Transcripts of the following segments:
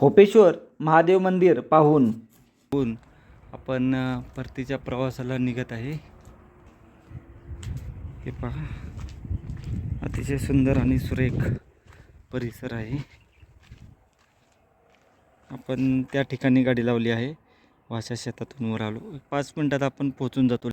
होपेश्वर महादेव मंदिर पाहून. आपण परतीच्या प्रवासाला निघत आहे. हे पहा. अतिशय सुंदर आणि सुरेख परिसर आहे. आपण त्या ठिकाणी गाडी लावली आहे. वाशा शेतातून वर आलो. पाच मिनटात आपण पोहोचून जातो.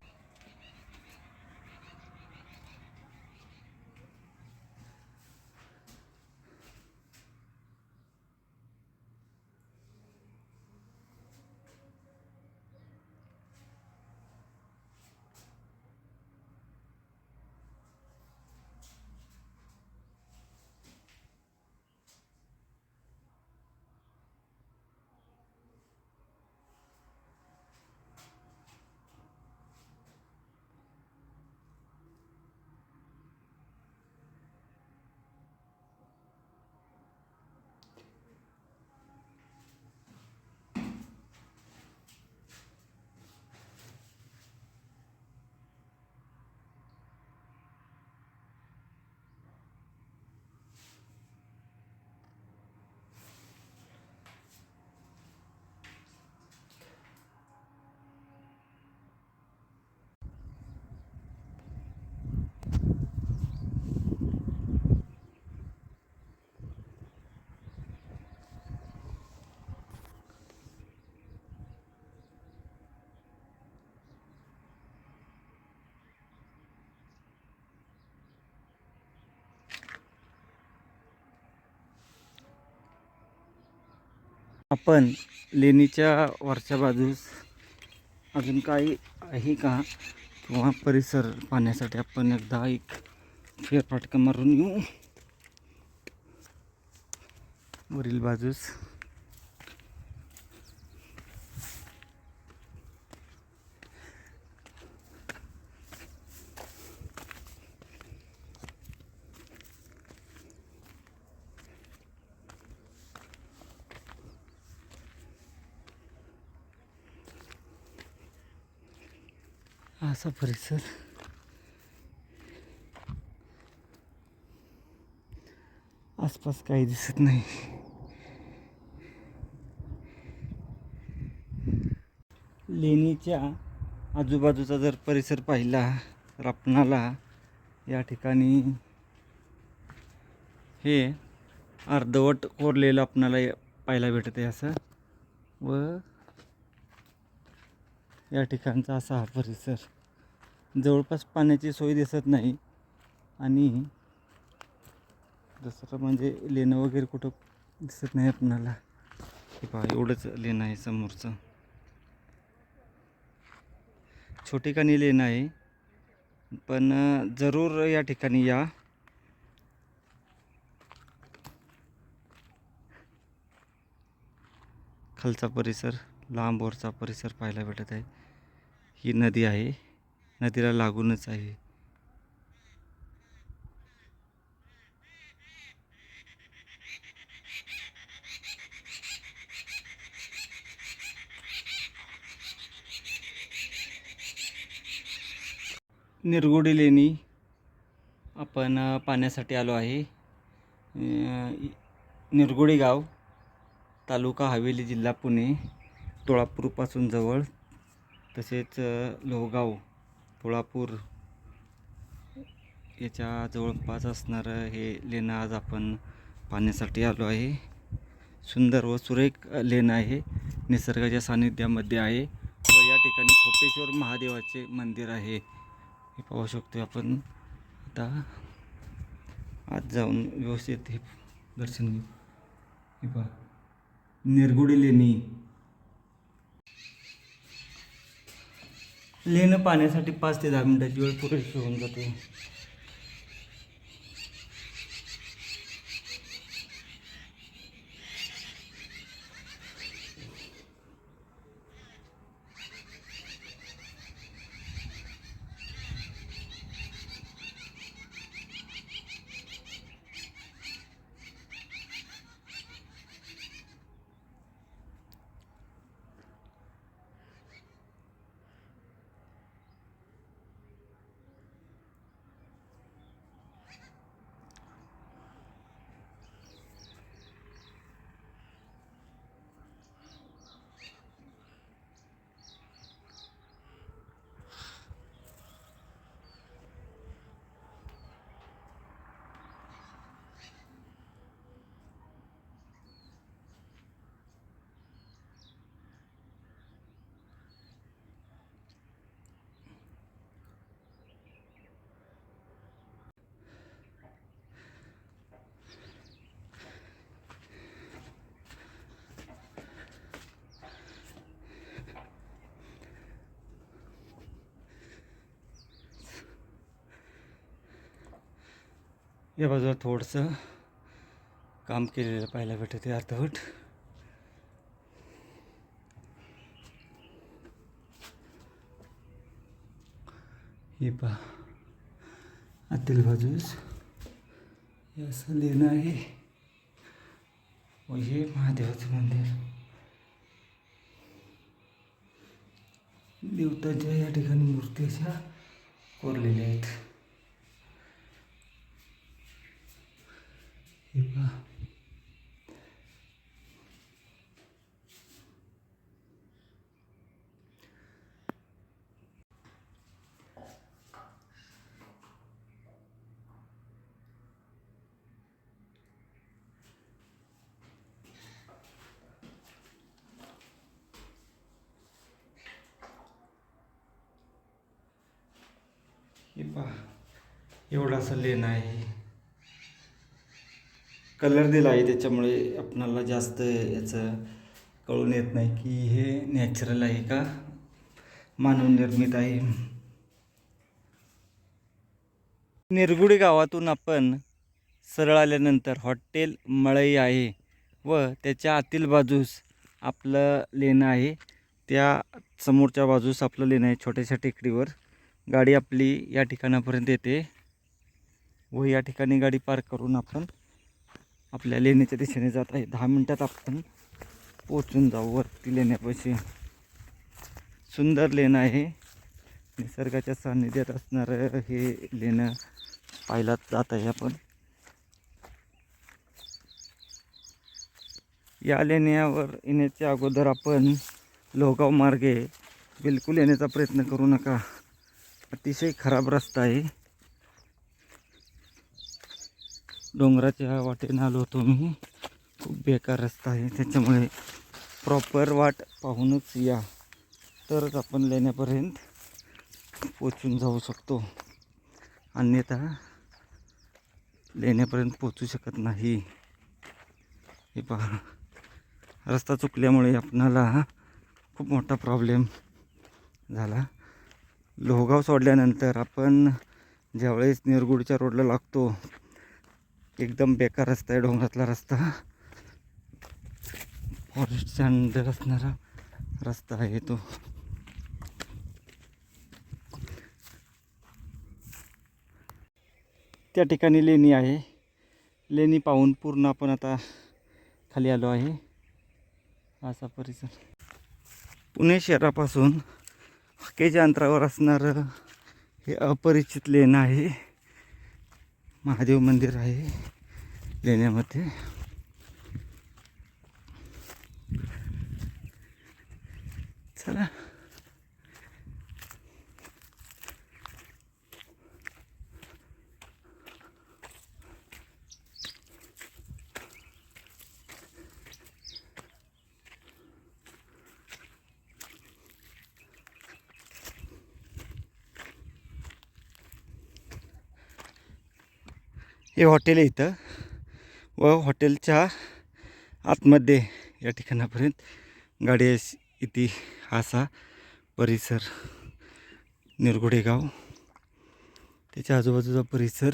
आपण लेणीच्या वरच्या बाजूस अजून काही आहे का? किंवा परिसर पाहण्यासाठी आपण एकदा एक फेरफाटका मारून येऊ. वरील बाजूस. असा परिसर. आसपास काही दिसत नाही. लेणीच्या आजूबाजूचा जर परिसर पाहिला तर आपणाला या ठिकाणी हे अर्धवट कोरलेलं आपणाला पाहायला भेटत आहे असं. व या ठिकाणचा असा हा परिसर. जवळपास पाण्याची सोय दिसत नाही. आणि दुसरं म्हणजे लेणं वगैरे कुठं दिसत नाही आपणाला. हे पहा एवढंच लेणं आहे समोरचं. छोटी लेणं आहे. पण जरूर या ठिकाणी या. खालचा परिसर लांबवरचा परिसर पाहायला भेटत आहे. ही नदी आहे. नदीला लागूनच आहे. निरगुडी लेणी आपण पाण्यासाठी आलो आहे. निरगुडी गाव तालुका हवेली जिल्हा पुणे तुळापूरपासून जवळ तसेच लोहगाव. तुळापूर याच्या जवळपास असणारं हे लेणं आज आपण पाहण्यासाठी आलो आहे. सुंदर व सुरेख लेणं आहे. निसर्गाच्या सानिध्यामध्ये आहे व या ठिकाणी खोपेश्वर महादेवाचे मंदिर आहे. हे पाहू शकतो आपण. आता आज जाऊन व्यवस्थित हे दर्शन घेऊ. हे पहा. निरगुडी लेणी. लेणं पाहण्यासाठी पाच ते दहा मिनिटाची वेळ पुरेशी होऊन जाते. या बाजूला थोडंसं काम केलेलं पाहायला भेटत आहे अर्धवट. हे पहा. आतील बाजूस हे असं लेणं आहे. व हे महादेवाचं मंदिर. देवताच्या या ठिकाणी मूर्ती अशा कोरलेल्या आहेत. हे पहा हे पहा एवढा असं लेणं आहे. कलर दिला आहे त्याच्यामुळे आपणाला जास्त याचं कळून येत नाही की हे नॅचरल आहे का? मानवनिर्मित आहे. निरगुडी गावातून आपण सरळ आल्यानंतर हॉटेल मळई आहे व त्याच्या आतील बाजूस आपलं लेणं आहे. त्या समोरच्या बाजूस आपलं लेणं आहे छोट्याशा टेकडीवर. गाडी आपली या ठिकाणापर्यंत येते व या ठिकाणी गाडी पार्क करून आपण आपल्या लेण्याच्या दिशेने जात आहे. दहा मिनटात आपण पोचून जाऊ. वरती लेण्यापाशी सुंदर लेणं आहे. निसर्गाच्या सान्निध्यात असणारं हे लेणं पाहिला जात आहे आपण. या लेण्यावर येण्याच्या अगोदर आपण लोहगाव मार्गे बिलकुल येण्याचा प्रयत्न करू नका. अतिशय खराब रस्ता आहे. डोंगराच्या वाटेनं आलो होतो मी. खूप बेकार रस्ता आहे. त्याच्यामुळे प्रॉपर वाट पाहूनच या. तरच आपण लेण्यापर्यंत पोचून जाऊ शकतो. अन्यथा लेण्यापर्यंत पोचू शकत नाही. हे पहा. रस्ता चुकल्यामुळे आपणाला खूप मोठा प्रॉब्लेम झाला. लोहगाव सोडल्यानंतर आपण ज्यावेळेस निरगुडच्या रोडला लागतो एकदम बेकार रस्ता आहे डोंगरातला रस्ता. फॉरेस्टच्या अंडर असणारा रस्ता आहे तो. त्या ठिकाणी लेणी आहे. लेणी पाहून पूर्ण आपण आता खाली आलो आहे. असा परिसर. पुणे शहरापासून हकेच्या अंतरावर असणारं हे अपरिचित लेणं आहे. महादेव मंदिर आहे लेण्यामध्ये. चला. हे हॉटेल आहे इथं. व हॉटेलच्या आतमध्ये या ठिकाणापर्यंत गाडी इथे असा परिसर निरगुडे गाव. त्याच्या आजूबाजूचा परिसर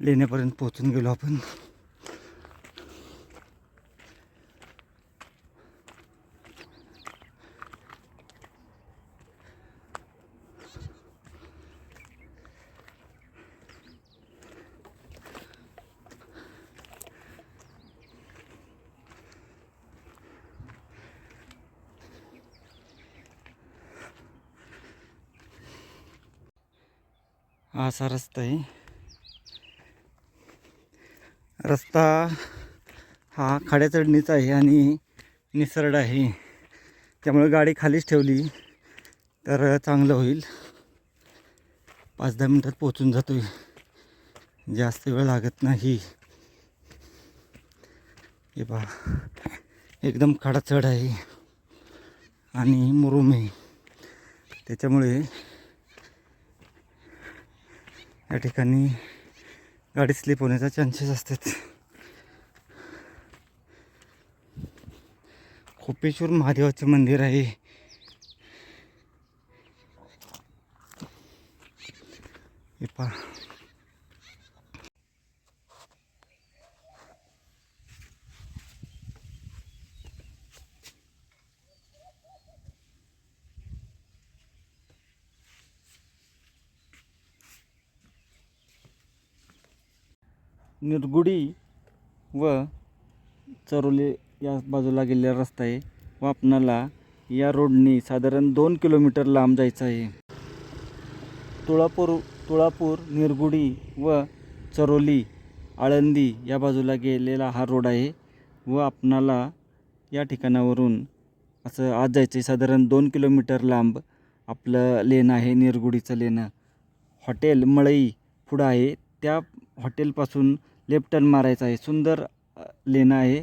लेण्यापर्यंत पोहोचून गेलो आपण. हा असा रस्ता आहे. रस्ता हा खाड्या चढणीचा आहे आणि निसरड आहे. त्यामुळे गाडी खालीच ठेवली तर चांगलं होईल. पाच दहा मिनटात पोचून जातो आहे जास्त वेळ लागत नाही. हे पहा. एकदम खाडा चढ आहे आणि मुरुम आहे. त्याच्यामुळे या ठिकाणी गाडी स्लिप होण्याचा चान्सेस असतात. खोपेश्वर महादेवाचे मंदिर आहे. हे पहा. निरगुडी व चरोली या बाजूला गेलेला रस्ता आहे. व आपणाला या रोडनी साधारण दोन किलोमीटर लांब जायचं आहे. तुळापूर तुळापूर निरगुडी व चरोली आळंदी या बाजूला गेलेला हा रोड आहे व आपणाला या ठिकाणावरून असं आज जायचं आहे साधारण दोन किलोमीटर लांब आपलं लेणं आहे निरगुडीचं लेणं. हॉटेल मळई पुढं आहे. त्या हॉटेलपासून लेफ्ट टर्न मारायचा आहे. सुंदर लेणं आहे.